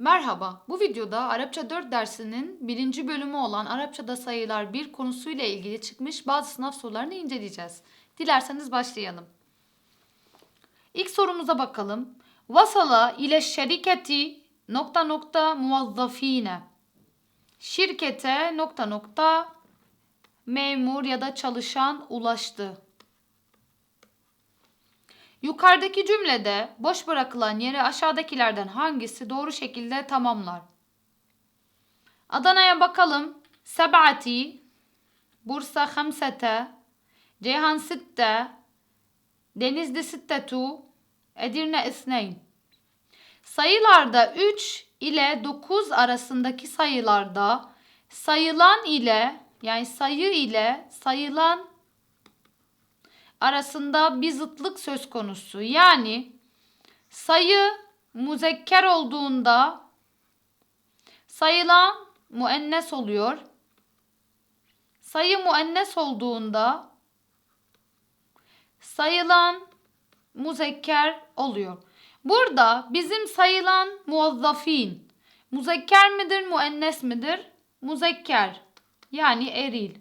Merhaba, bu videoda Arapça 4 dersinin birinci bölümü olan Arapçada sayılar 1 konusuyla ilgili çıkmış bazı sınav sorularını inceleyeceğiz. Dilerseniz başlayalım. İlk sorumuza bakalım. Vasala ile şeriketi nokta nokta muvazzafine. Şirkete nokta nokta memur ya da çalışan ulaştı. Yukarıdaki cümlede boş bırakılan yeri aşağıdakilerden hangisi doğru şekilde tamamlar? Adana'ya bakalım. Seb'ati, Bursa hamsete, Ceyhan sitte, Denizli sittetu, Edirne isneyn. Sayılarda 3 ile 9 arasındaki sayılarda sayılan ile yani sayı ile sayılan arasında bir zıtlık söz konusu. Yani sayı muzekker olduğunda sayılan muennes oluyor. Sayı muennes olduğunda sayılan muzekker oluyor. Burada bizim sayılan muvazzafin muzekker midir, muennes midir? Muzekker yani eril.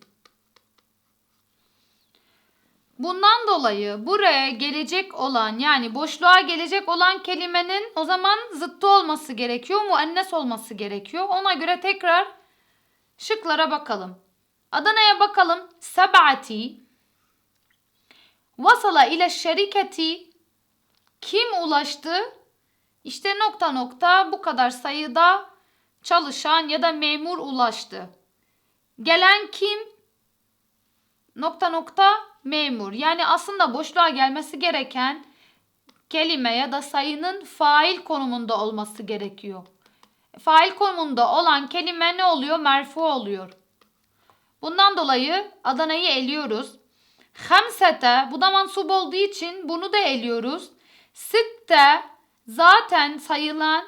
Bundan dolayı buraya gelecek olan yani boşluğa gelecek olan kelimenin o zaman zıttı olması gerekiyor. Muennes olması gerekiyor. Ona göre tekrar şıklara bakalım. Adana'ya bakalım. Seb'ati Vasala ile şeriketi kim ulaştı? İşte nokta nokta bu kadar sayıda çalışan ya da memur ulaştı. Gelen kim? Nokta nokta memur. Yani aslında boşluğa gelmesi gereken kelime ya da sayının fail konumunda olması gerekiyor. Fail konumunda olan kelime ne oluyor? Merfu oluyor. Bundan dolayı Adana'yı eliyoruz. Hamsete bu da mansup olduğu için bunu da eliyoruz. Sitte zaten sayılan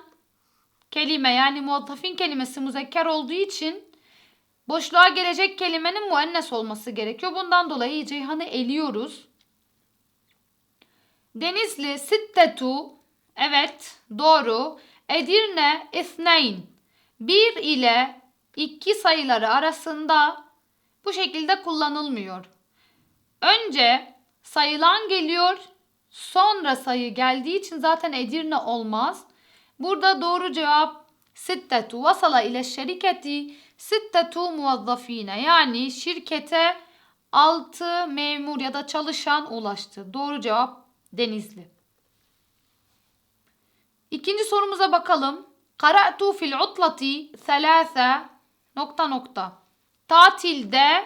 kelime yani muattafin kelimesi muzekker olduğu için Boşluğa gelecek kelimenin muennes olması gerekiyor. Bundan dolayı Ceyhan'ı eliyoruz. Denizli sittetu evet doğru. Edirne isneyn bir ile iki sayıları arasında bu şekilde kullanılmıyor. Önce sayılan geliyor sonra sayı geldiği için zaten Edirne olmaz. Burada doğru cevap sittetu vasala ile şeriketi sittetu muvazzafine yani şirkete 6 memur ya da çalışan ulaştı. Doğru cevap Denizli. İkinci sorumuza bakalım. Qara'tu fil utlati thelâse nokta nokta. Tatilde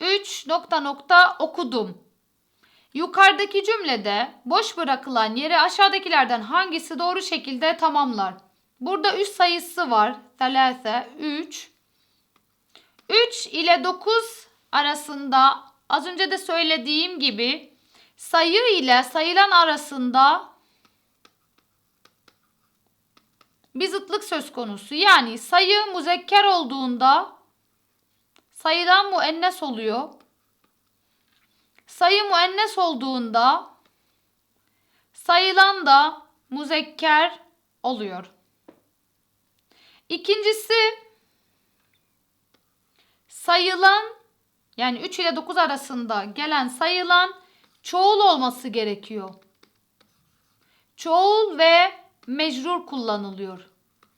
3 nokta nokta okudum. Yukarıdaki cümlede boş bırakılan yeri aşağıdakilerden hangisi doğru şekilde tamamlar? Burada 3 sayısı var. Thelâse 3. 3 ile 9 arasında az önce de söylediğim gibi sayı ile sayılan arasında bir zıtlık söz konusu. Yani sayı muzekker olduğunda sayılan muennes oluyor. Sayı muennes olduğunda sayılan da muzekker oluyor. İkincisi sayılan yani 3 ile 9 arasında gelen sayılan çoğul olması gerekiyor. Çoğul ve mecrur kullanılıyor.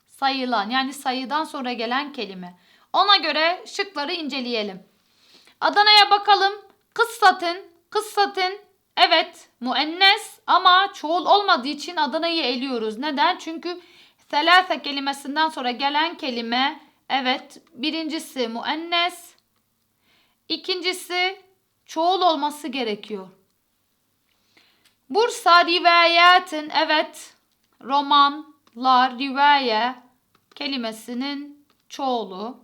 Sayılan yani sayıdan sonra gelen kelime. Ona göre şıkları inceleyelim. Adana'ya bakalım. Kıssatın, kıssatın evet muennes ama çoğul olmadığı için Adana'yı eliyoruz. Neden? Çünkü Selase kelimesinden sonra gelen kelime evet birincisi muennes ikincisi çoğul olması gerekiyor. Bursa rivayetin evet romanlar rivaye kelimesinin çoğulu.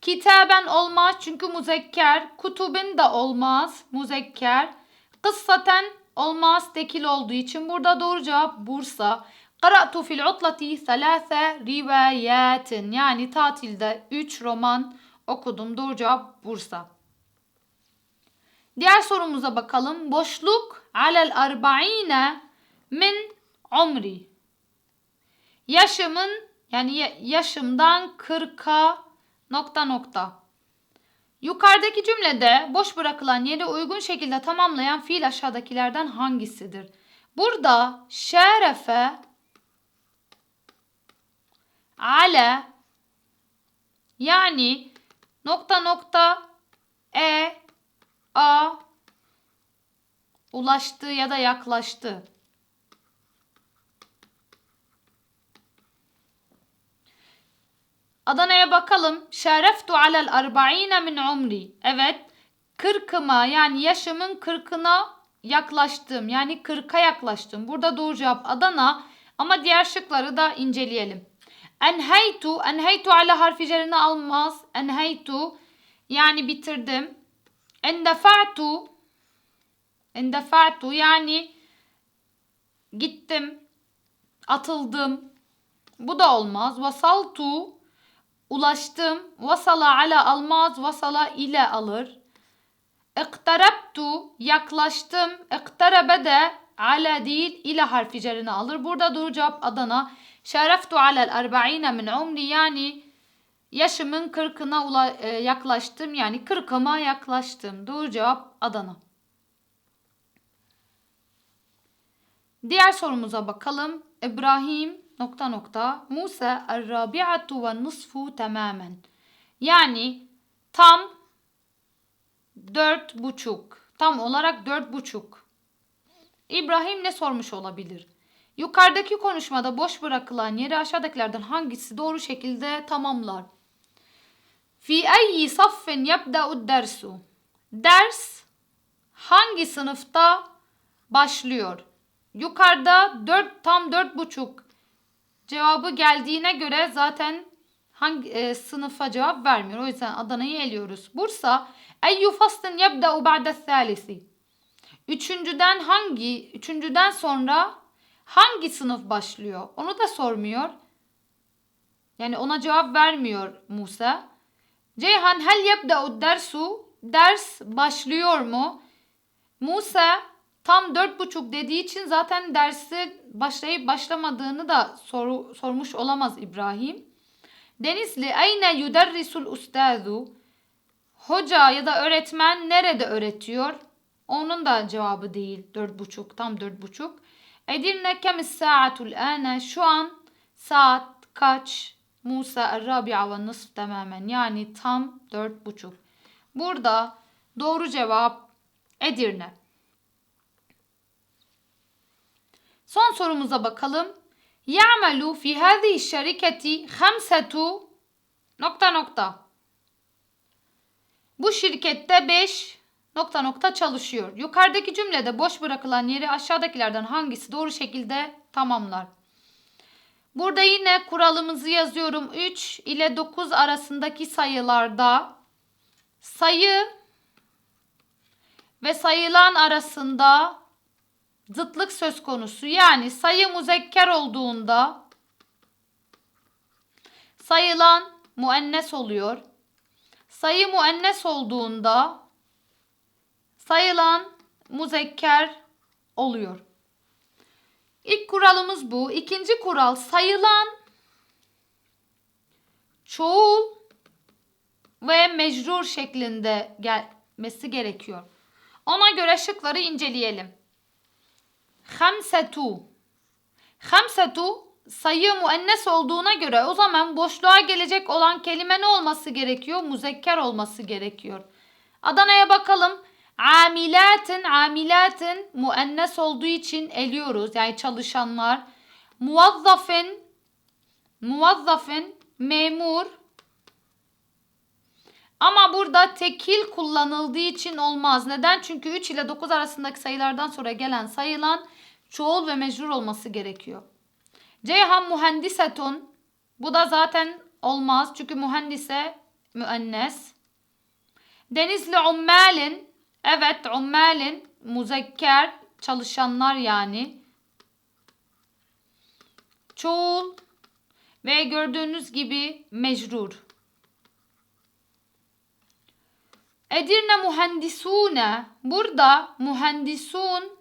Kitaben olmaz çünkü muzekker. Kutubin de olmaz muzekker. Kıssaten olmaz tekil olduğu için burada doğru cevap Bursa. Qara'tu fil utlati thalâse rivayatin. Yani tatilde 3 roman okudum. Doğru cevap Bursa. Diğer sorumuza bakalım. Boşluk alel arba'ine min umri. Yaşımın yani ya- yaşımdan 40'a nokta nokta. Yukarıdaki cümlede boş bırakılan yeri uygun şekilde tamamlayan fiil aşağıdakilerden hangisidir? Burada şerefe ale yani nokta nokta e a ulaştı ya da yaklaştı. Adana'ya bakalım. Şereftu alel arba'ine min umri. Evet. Kırkıma yani yaşımın kırkına yaklaştım. Yani kırka yaklaştım. Burada doğru cevap Adana. Ama diğer şıkları da inceleyelim. Enheytu. Enheytu ala harfi cerini almaz. Enheytu. Yani bitirdim. Endefa'tu. Endefa'tu yani gittim. Atıldım. Bu da olmaz. Vasaltu ulaştım. Vasala ala almaz, vasala ile alır. İktarabtu yaklaştım. İktarabe de ala değil ile harfi cerini alır. Burada doğru cevap Adana. Şereftu alel erba'ine min umri yani yaşımın kırkına ula- e, yaklaştım. Yani kırkıma yaklaştım. Doğru cevap Adana. Diğer sorumuza bakalım. İbrahim nokta nokta Musa er-rabi'atu ve nısfu tamamen. Yani tam dört buçuk. Tam olarak dört buçuk. İbrahim ne sormuş olabilir? Yukarıdaki konuşmada boş bırakılan yeri aşağıdakilerden hangisi doğru şekilde tamamlar? Fi ayyi saffin yebda'u dersu? Ders hangi sınıfta başlıyor? Yukarıda 4 tam dört buçuk cevabı geldiğine göre zaten hangi e, sınıfa cevap vermiyor. O yüzden Adana'yı eliyoruz. Bursa Eyyu faslın yebda'u ba'de thalisi. Üçüncüden hangi, üçüncüden sonra hangi sınıf başlıyor? Onu da sormuyor. Yani ona cevap vermiyor Musa. Ceyhan hel yebda'u dersu? Ders başlıyor mu? Musa tam dört buçuk dediği için zaten dersi başlayıp başlamadığını da soru, sormuş olamaz İbrahim. Denizli ayne yuderrisul ustazu? Hoca ya da öğretmen nerede öğretiyor? Onun da cevabı değil. Dört buçuk, tam dört buçuk. Edirne kemis saatul ane? Şu an saat kaç? Musa er-rabi'a ve nısf tamamen. Yani tam dört buçuk. Burada doğru cevap Edirne. Son sorumuza bakalım. Ya'melu fi hadihi şirketi hamsetu nokta nokta. Bu şirkette 5 nokta nokta çalışıyor. Yukarıdaki cümlede boş bırakılan yeri aşağıdakilerden hangisi doğru şekilde tamamlar? Burada yine kuralımızı yazıyorum. 3 ile 9 arasındaki sayılarda sayı ve sayılan arasında zıtlık söz konusu. Yani sayı muzekker olduğunda sayılan muennes oluyor. Sayı muennes olduğunda sayılan muzekker oluyor. İlk kuralımız bu. İkinci kural sayılan çoğul ve mecrur şeklinde gelmesi gerekiyor. Ona göre şıkları inceleyelim. Hamsetu. Hamsetu sayı muennes olduğuna göre o zaman boşluğa gelecek olan kelime ne olması gerekiyor? Muzekker olması gerekiyor. Adana'ya bakalım. Amilatın, amilatın muennes olduğu için eliyoruz. Yani çalışanlar. Muvazzafın, muvazzafın memur. Ama burada tekil kullanıldığı için olmaz. Neden? Çünkü 3 ile 9 arasındaki sayılardan sonra gelen sayılan çoğul ve mecrur olması gerekiyor. Ceyhan mühendisetun. Bu da zaten olmaz. Çünkü mühendise müennes. Denizli ummalin. Evet ummalin. Muzekker. Çalışanlar yani. Çoğul. Ve gördüğünüz gibi mecrur. Edirne mühendisune. Burada mühendisun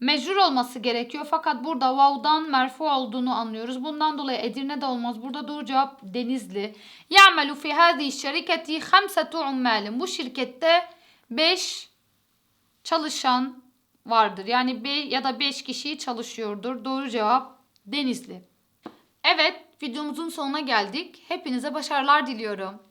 Mecrur olması gerekiyor fakat burada vav'dan merfu olduğunu anlıyoruz. Bundan dolayı Edirne'de olmaz. Burada doğru cevap Denizli. Ya'melu fi hadihi şirketi hamsetu ummalin. Bu şirkette 5 çalışan vardır. Yani be ya da 5 kişi çalışıyordur. Doğru cevap Denizli. Evet, videomuzun sonuna geldik. Hepinize başarılar diliyorum.